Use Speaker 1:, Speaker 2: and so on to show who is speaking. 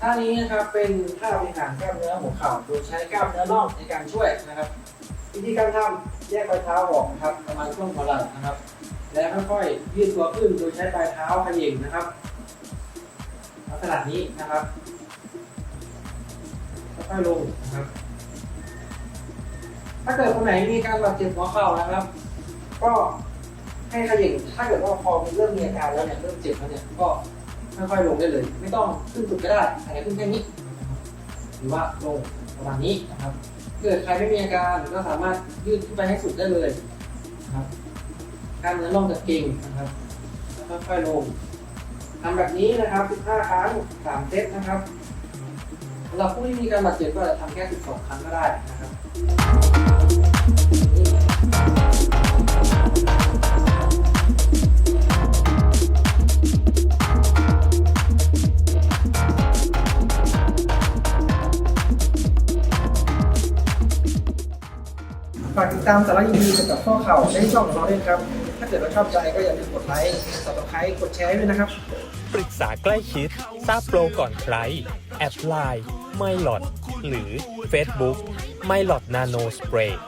Speaker 1: ท่านี้นะครับเป็นท่าบริหารกล้ามเนื้อหัวเข่าโดยใช้กล้ามเนื้อน่องในการช่วยนะครับ วิธีการทำแยกปลายเท้าออกนะครับประมาณช่วงหัวไหล่นะครับ แล้วค่อยๆยืดตัวขึ้นโดยใช้ปลายเท้าเขย่งนะครับลักษณะนี้นะครับค่อยๆลงนะครับ ถ้าเกิดคนไหนมีการบาดเจ็บหัวเข่านะครับ ก็ให้เขย่งถ้าเกิดว่าพอมันเริ่มมีอาการแล้วเนี่ยเริ่มเจ็บแล้วเนี่ยก็ ค่อยๆลงได้เลย ไม่ต้องขึ้นสุดก็ได้อาจจะขึ้นแค่นี้ หรือว่าลงประมาณนี้นะครับเกิดใครไม่มีอาการก็สามารถยืดขึ้นไปให้สุดได้เลยนะครับกล้ารเนื้อน่องจะเก่งนะครับค่อยๆลงทำแบบนี้นะครับ 15 ครั้ง 3 เซตนะครับสำหรับผู้ที่มีการบาดเจ็บก็จะทำแค่ 12 ครั้งก็ได้นะครับ ฝากติดตามสาระดีๆเกี่ยวกับข้อเข่าในช่องของเราด้วยครับ ถ้าเกิดว่าชอบใจก็อย่าลืมกดไลค์กดติดตามกดแชร์ด้วยนะครับ
Speaker 2: ปรึกษาใกล้ชิด ทราบโปรก่อนใคร แอดไลน์ไม่หลอด หรือ Facebook ไม่หลอดนาโนสเปรย์